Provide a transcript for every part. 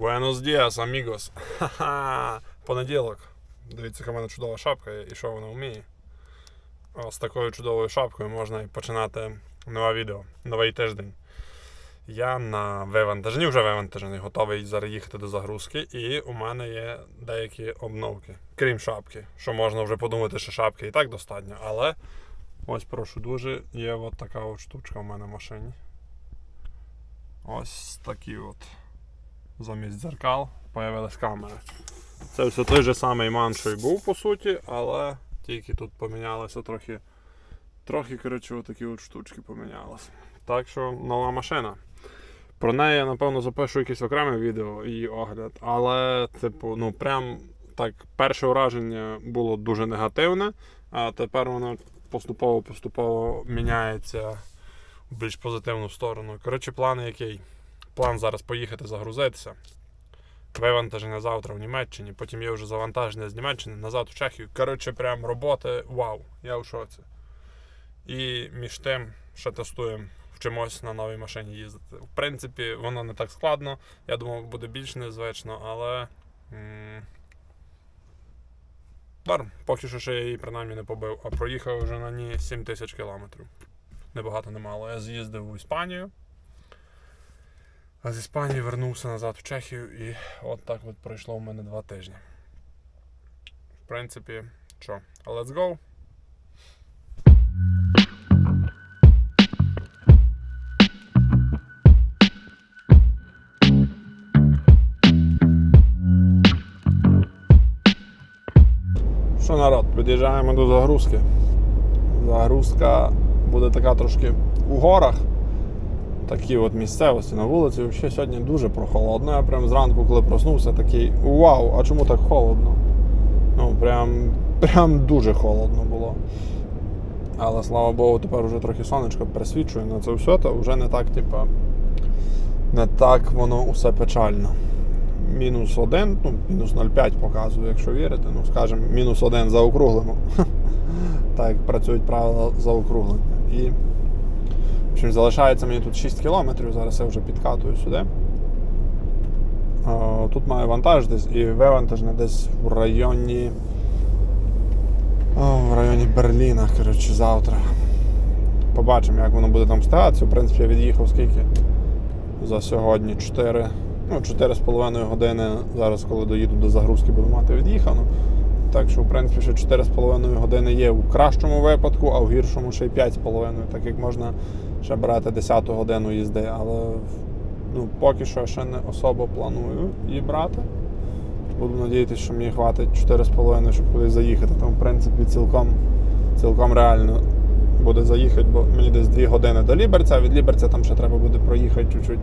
Буенос діас, амігос. Ха-ха. Понеділок. Дивіться, яка в мене чудова шапка і що вона вміє. З такою чудовою шапкою можна і починати нове відео, новий тиждень. Я на вивантаженні, вже вивантажений, готовий зараз їхати до загрузки, і у мене є деякі обновки, крім шапки. Що можна вже подумати, що шапки і так достатньо, але ось прошу дуже, є от така от штучка в мене в машині. Ось такі от замість дзеркал появилась камера. Це все той же самий ман, що й був по суті, але тільки тут помінялося трохи. Трохи, коротше, отакі от штучки помінялися. Так що нова машина. Про неї я, напевно, запишу якесь окреме відео і огляд. Але, типу, ну прям так, перше враження було дуже негативне, а тепер воно поступово-поступово міняється в більш позитивну сторону. Коротше, план який? План зараз поїхати загрузитися. Вивантаження завтра в Німеччині, потім є вже завантаження з Німеччини назад в Чехію. Коротше, прям роботи, вау, я в шоці. І між тим, ще тестуємо, вчимось на новій машині їздити. В принципі, воно не так складно. Я думав, буде більш незвично, але. Норм, поки що ще я її принаймні не побив, а проїхав вже на ній 7 тисяч кілометрів. Небагато немало. Я з'їздив у Іспанію. А з Іспанії вернувся назад в Чехію і от так от пройшло в мене два тижні. В принципі, що, let's go. Що народ, під'їжджаємо до загрузки. Загрузка буде така трошки у горах. Такі от місцевості на вулиці. Взагалі сьогодні дуже прохолодно. Я прям зранку, коли проснувся, такий вау, а чому так холодно? Ну, прям, прям дуже холодно було. Але слава Богу, тепер вже трохи сонечко присвічує на це все, то вже не так, типа, не так воно усе печально. Мінус 1, ну, мінус 0,5 показує, якщо вірити. Ну, скажімо, мінус 1 заокруглимо. Так працюють правила заокруглення. Общем, залишається мені тут 6 кілометрів, зараз я вже підкатую сюди. Тут маю вантажитись і вивантажне десь в районі. В районі Берліна, коротше, завтра. Побачимо, як воно буде там статися. В принципі, я від'їхав скільки за сьогодні 4, ну, 4,5 години. Зараз, коли доїду до загрузки, буду мати від'їхано. Так що, в принципі, ще 4,5 години є у кращому випадку, а в гіршому ще й 5,5, так як можна ще брати 10 годину їзди. Але ну, поки що ще не особо планую її брати. Буду надіятися, що мені хватить 4,5, щоб кудись заїхати. Там, в принципі, цілком, цілком реально буде заїхати, бо мені десь 2 години до Ліберця, а від Ліберця там ще треба буде проїхати чуть-чуть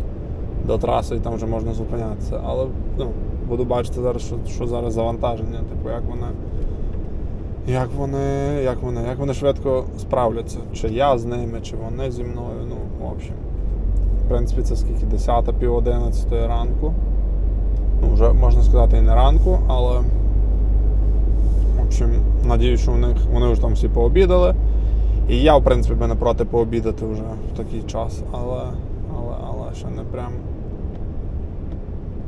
до траси, і там вже можна зупинятися. Але ну, буду бачити зараз, що, що зараз завантаження, типу, як вони. Як вони, як вони, як вони швидко справляться, чи я з ними, чи вони зі мною. Ну, в общем. В принципі, це скільки 10 пів 11 ранку. Ну, вже можна сказати і не ранку, але в общем, надію, що у них, вони вже там всі пообідали. І я, в принципі, би не проти пообідати вже в такий час, але, але, але ще не прям.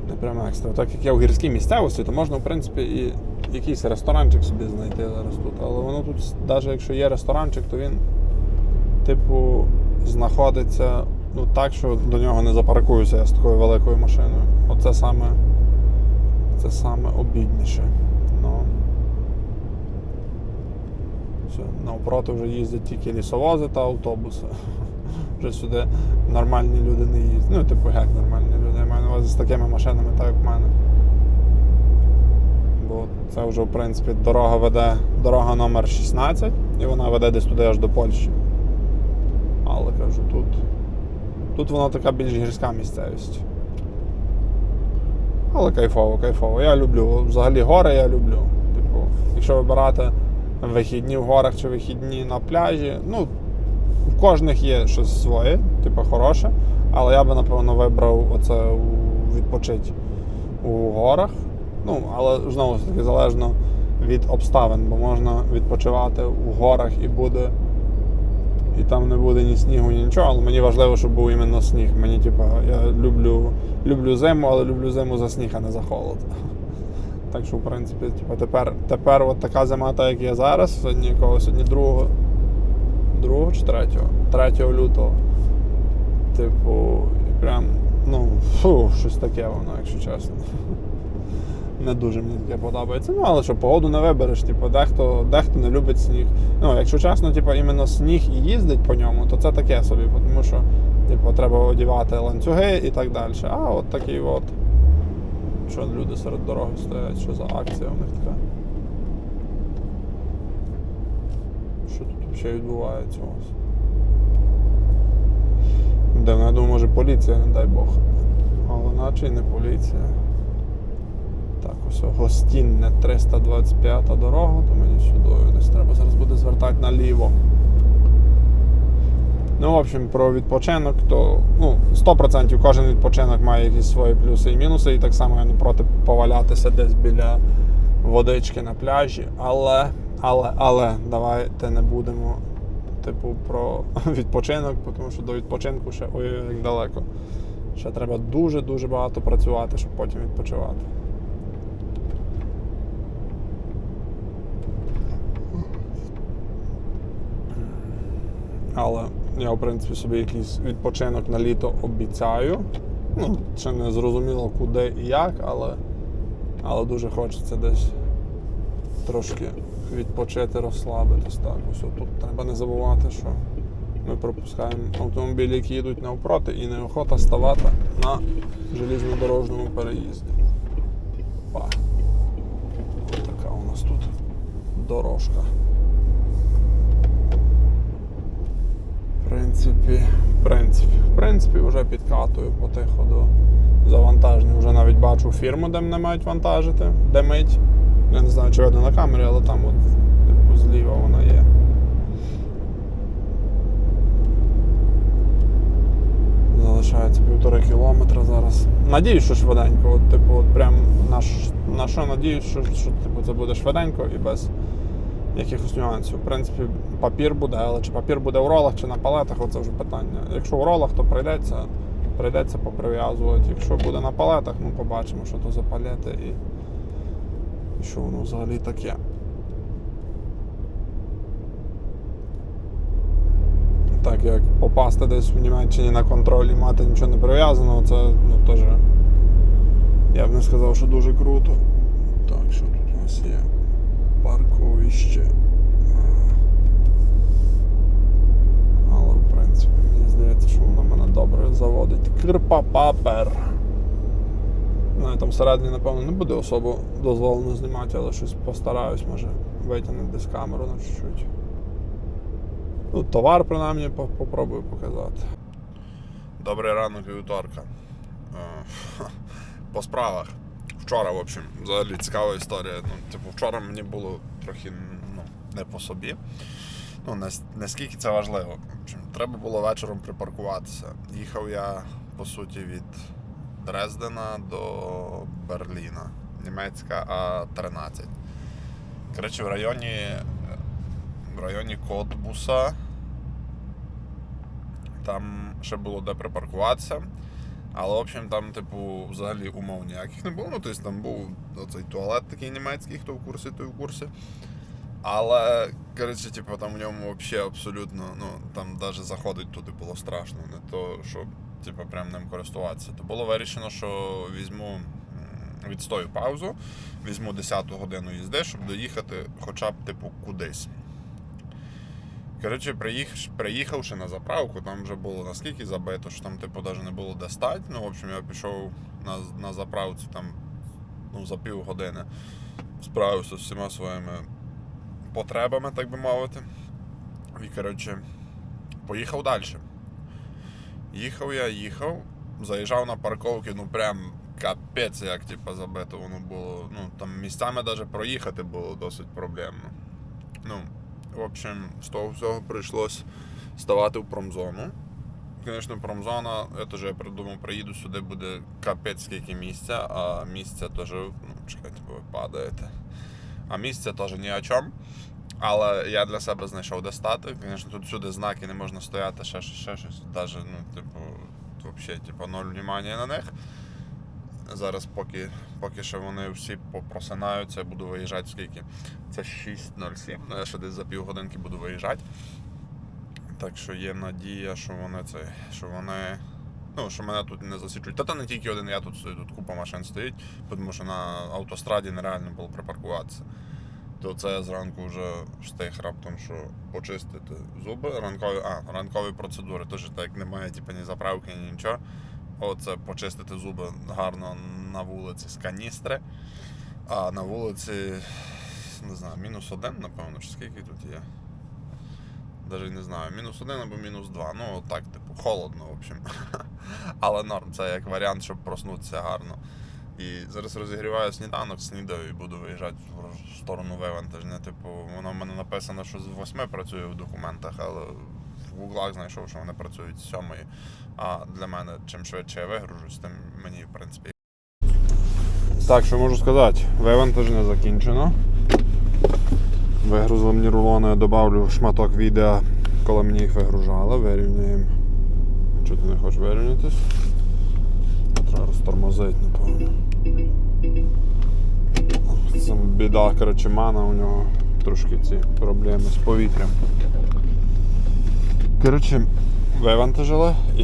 Не прям екстра. Так як я в гірській місцевості, то можна, в принципі, і якийсь ресторанчик собі знайти зараз тут. Але воно тут, навіть якщо є ресторанчик, то він, типу, знаходиться ну, так, що до нього не запаркуюся я з такою великою машиною. Оце саме, це саме обідніше. Ну, все, навпроти вже їздять тільки лісовози та автобуси. Вже сюди нормальні люди не їздять. Ну, типу, як нормальні люди, я маю на увазі з такими машинами, так як в мене. Бо це вже, в принципі, дорога веде, дорога номер 16, і вона веде десь туди аж до Польщі. Але кажу, тут, тут вона така більш гірська місцевість. Але кайфово, кайфово. Я люблю. Взагалі гори я люблю. Типу, якщо вибирати вихідні в горах чи вихідні на пляжі, ну, в кожних є щось своє, типу хороше. Але я би, напевно, вибрав оце відпочити у горах. Ну, але знову ж таки залежно від обставин, бо можна відпочивати у горах і буде, і там не буде ні снігу, ні нічого, але мені важливо, щоб був іменно сніг. Мені, типа, я люблю, люблю зиму, але люблю зиму за сніг, а не за холод. Так що, в принципі, типу, тепер, тепер от така зима, та як є зараз, сьогодні якого сьогодні 2, 2 чи 3? 3 лютого. Типу, прям, ну, фу, щось таке воно, якщо чесно. Не дуже мені таке подобається. Ну, але що, погоду не вибереш, типу, дехто, дехто не любить сніг. Ну, якщо чесно, типу, іменно сніг і їздить по ньому, то це таке собі, тому що типу, треба одягати ланцюги і так далі. А от такий от. Що люди серед дороги стоять, що за акція у них така. Що тут взагалі відбувається у вас? Дивно, я думаю, може поліція, не дай Бог. Але наче і не поліція. Ось гостінне 325 дорога, то мені сюди десь треба зараз буде звертати наліво. Ну, в общем, про відпочинок, то ну, 100% кожен відпочинок має якісь свої плюси і мінуси, і так само я не проти повалятися десь біля водички на пляжі. Але, але, але, давайте не будемо, типу, про відпочинок, тому що до відпочинку ще ой, як далеко. Ще треба дуже-дуже багато працювати, щоб потім відпочивати. Але я, в принципі, собі якийсь відпочинок на літо обіцяю. Ну, ще не зрозуміло куди і як, але, але дуже хочеться десь трошки відпочити, розслабитись. Так, ось тут треба не забувати, що ми пропускаємо автомобілі, які їдуть навпроти, і неохота ставати на желізнодорожному переїзді. Па. Така у нас тут дорожка. В принципі, в принципі, в принципі, вже підкатую потихо до завантаження. Вже навіть бачу фірму, де мене мають вантажити, де мить. Я не знаю, чи видно на камері, але там от типу, зліва вона є. Залишається півтори кілометра зараз. Надіюсь, що швиденько. От, типу, от прям на, на що надіюсь, що, що типу, це буде швиденько і без якихось нюансів. В принципі, папір буде, але чи папір буде в ролах, чи на палетах, оце вже питання. Якщо в ролах, то прийдеться, прийдеться поприв'язувати. Якщо буде на палетах, ну побачимо, що то за палети і, і що воно взагалі таке. Так як попасти десь в Німеччині на контроль і мати нічого не прив'язаного, це ну, теж я б не сказав, що дуже круто. Так, що тут у нас є? Парковище. Але в принципі мені здається, що воно мене добре заводить. Кирпа папер. Ну, і там всередині, напевно, не буде особо дозволено знімати, але щось постараюсь, може, витягнути десь камеру на чуть-чуть. Ну, товар, принаймні, попробую показати. Добрий ранок вівторка. Е, По справах. Вчора, в общем, взагалі цікава історія. Ну, типу, вчора мені було трохи ну, не по собі. Ну, наскільки це важливо. В общем, треба було вечором припаркуватися. Їхав я, по суті, від Дрездена до Берліна. Німецька А13. Коротше, в районі, в районі Котбуса там ще було де припаркуватися. Але, в общем, там, типу, взагалі умов ніяких не було. Ну, тобто там був оцей туалет такий німецький, хто в курсі, той в курсі. Але, коротше, типу, там в ньому взагалі абсолютно, ну, там навіть заходить туди було страшно, не то, щоб типу, прям ним користуватися. То було вирішено, що візьму відстою паузу, візьму 10-ту годину їзди, щоб доїхати хоча б, типу, кудись. Коротше, приїх... приїхавши на заправку, там вже було наскільки забито, що там, типу, навіть не було де стати. Ну, в общем, я пішов на, на заправці там, ну, за пів години. Справився з всіма своїми потребами, так би мовити. І, коротше, поїхав далі. Їхав я, їхав, заїжджав на парковки, ну прям капець, як типу, забито воно було. Ну, там місцями навіть проїхати було досить проблемно. Ну, в общем, з того всього прийшлось ставати в промзону. Звісно, промзона, я теж я придумав, приїду сюди, буде капець скільки місця, а місця теж, ну, чекайте, ви падаєте. А місця теж ні о чому. Але я для себе знайшов де стати. Звісно, тут всюди знаки не можна стояти, ще, щось, ще щось. Даже, ну, типу, взагалі, типу, ноль внимання на них. Зараз, поки, поки що вони всі попросинаються, буду виїжджати скільки. Це 6.07. Ну, я ще десь за півгодинки буду виїжджати. Так що є надія, що вони це, що вони. Ну, що мене тут не засічуть. Та то не тільки один я тут стою, тут купа машин стоїть, тому що на автостраді нереально було припаркуватися. То це я зранку вже встиг раптом, що почистити зуби, ранкові, а, ранкові процедури. Тож так як немає типу, ні заправки, ні нічого. Оце почистити зуби гарно на вулиці з каністри. А на вулиці, не знаю, мінус один, напевно, чи скільки тут є. Навіть не знаю, мінус один або мінус два. Ну, так, типу, холодно, в общем. Але норм, це як варіант, щоб проснутися гарно. І зараз розігріваю сніданок, снідаю і буду виїжджати в сторону вивантаження. Типу, воно в мене написано, що з 8 працює в документах, але в гуглах знайшов, що вони працюють з 7. А для мене, чим швидше я вигружусь, тим мені, в принципі. Так, що можу сказати, вивантаження закінчено. Вигрузили мені рулони, я добавлю шматок відео, коли мені їх вигружали, вирівняємо. Чого ти не хочеш вирівнятись? Треба розтормозити, напевно. Це біда, коротше, мана у нього трошки ці проблеми з повітрям. Коротше, вивантажили і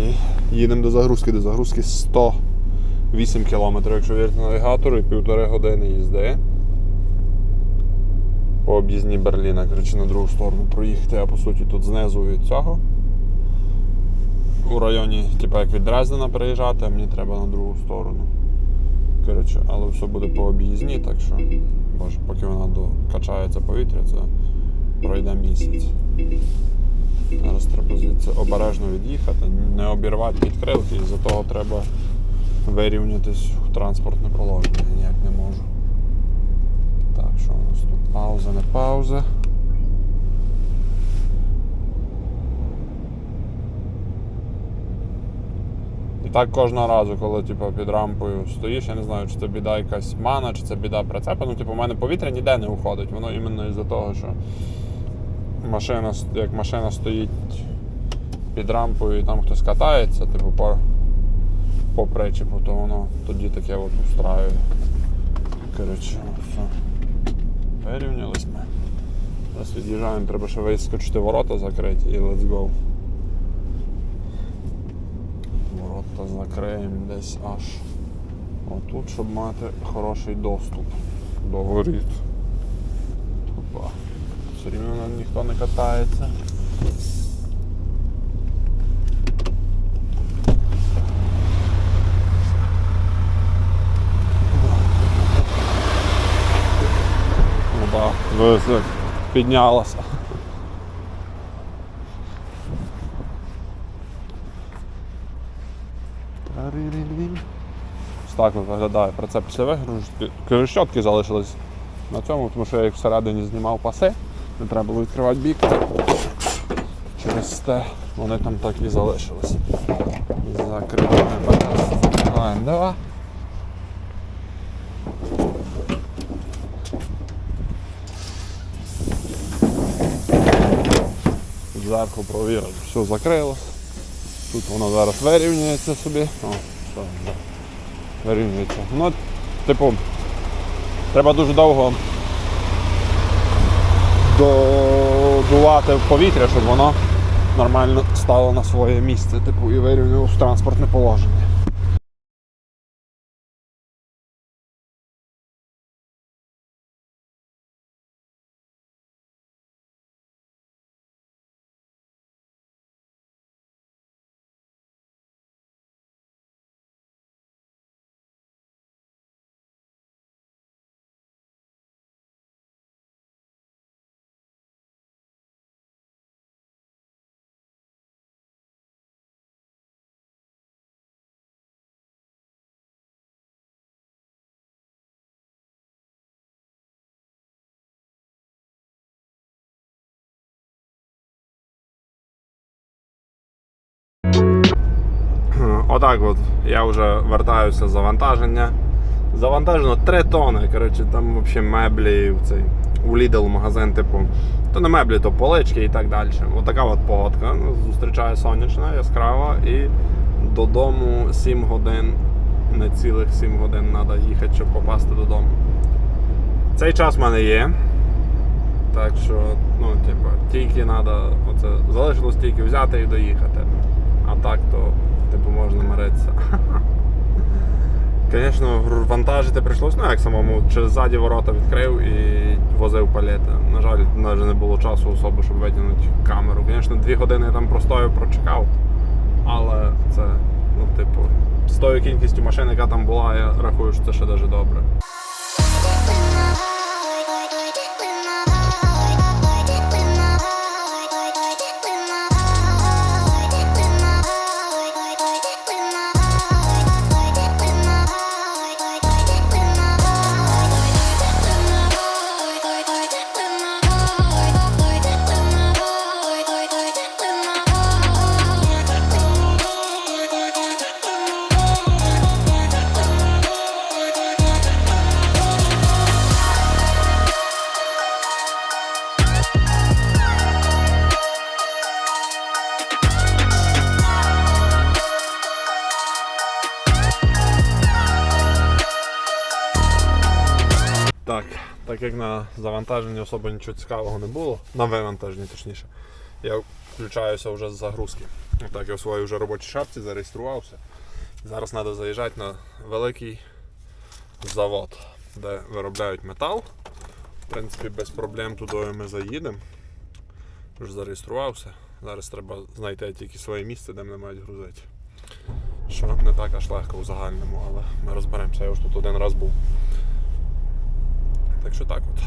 їдемо до загрузки. До загрузки 108 км, якщо вірити навігатору, і півтори години їзди. По об'їзні Берліна, коротше, на другу сторону проїхати, а по суті тут знизу від цього. У районі, типу, як від Дрездена приїжджати, а мені треба на другу сторону. Коротше, але все буде по об'їзні, так що, боже, поки вона докачається повітря, це пройде місяць. Зараз треба звідси обережно від'їхати, не обірвати підкрилки, і за того треба вирівнятись в транспортне положення. Я ніяк не можу. Так, що у нас тут? Пауза, не пауза. І так кожного разу, коли типу, під рампою стоїш, я не знаю, чи це біда якась мана, чи це біда прицепа. Ну, типу, у мене повітря ніде не уходить. Воно іменно із-за того, що машина, як машина стоїть під рампою і там хтось катається, типу, по, по причепу, то воно тоді таке от устраює. Коротше, все. Вирівнялись ми. Зараз від'їжджаємо, треба ще вискочити ворота закрити і let's go. Ворота закриємо десь аж отут, щоб мати хороший доступ до воріт. Опа. Все рівно ніхто не катається. Ну так, да, піднялася. Ось так виглядає прицеп після вигрузки. Крещотки залишились на цьому, тому що я їх всередині знімав паси. Не треба було відкривати бік. Через те вони там так і залишились. Закрили Закриваємо два. Зверху провірили, все закрилось. Тут воно зараз вирівнюється собі. О, все, вирівнюється. Ну, типу, треба дуже довго додувати в повітря, щоб воно нормально стало на своє місце, типу, і вирівнював транспортне положення. Отак от я вже вертаюся з завантаження. Завантажено 3 тони. Коротше, там взагалі меблі, цей у Lidl магазин, типу, то не меблі, то полички і так далі. Отака от погодка. Ну, Зустрічає сонячна, яскрава і додому 7 годин, не цілих 7 годин треба їхати, щоб попасти додому. Цей час в мене є. Так що, ну, типу, тільки треба, оце залишилось тільки взяти і доїхати. А так то, типу, можна миритися. Звісно, вантажити прийшлось, ну як самому, через ззаді ворота відкрив і возив палети. На жаль, навіть не було часу особи, щоб витягнути камеру. Звісно, дві години я там простою прочекав, але це, ну, типу, з тою кількістю машин, яка там була, я рахую, що це ще дуже добре. Як на завантаженні особо нічого цікавого не було, на вивантаженні точніше, я включаюся вже з загрузки. Так, я в своїй вже робочій шапці зареєструвався. Зараз треба заїжджати на великий завод, де виробляють метал. В принципі, без проблем туди ми заїдемо. Вже зареєструвався. Зараз треба знайти тільки своє місце, де мене мають грузити. Що не так аж легко в загальному, але ми розберемося. Я вже тут один раз був. Так що так от.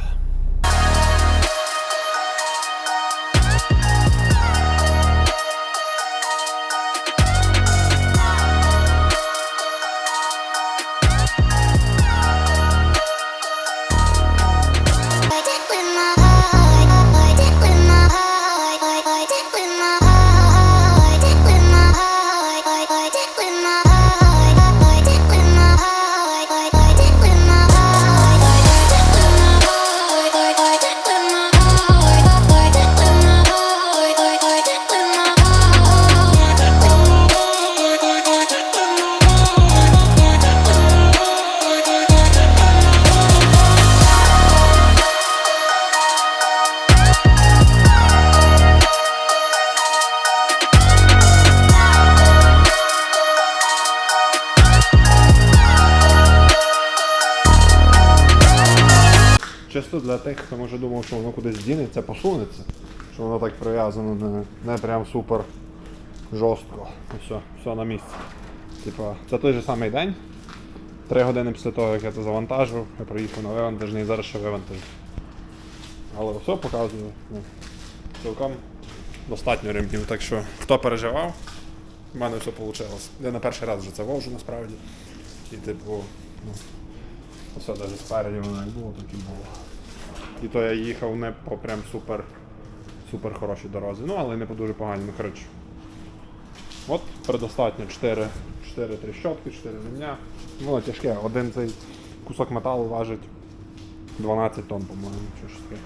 Чисто для тих, хто може думав, що воно кудись дінеться, посунеться, що воно так прив'язано не, не прям супер жорстко. Все, все на місці. Типа, це той же самий день. Три години після того, як я це завантажив, я приїхав на вивантажний і зараз ще вивантажу. Але все показую. Ну, цілком достатньо ремнів. Так що, хто переживав, в мене все вийшло. Я на перший раз вже це вожу насправді. І типу, ну, все навіть спереді воно як було, так і було. І то я їхав не по прям супер, супер хорошій дорозі. Ну, але не по дуже поганій. Ну, коротше. От предостатньо 4, 4 тріщотки, 4 ремня. Ну, тяжке, один цей кусок металу важить 12 тонн, по-моєму, чи щось таке.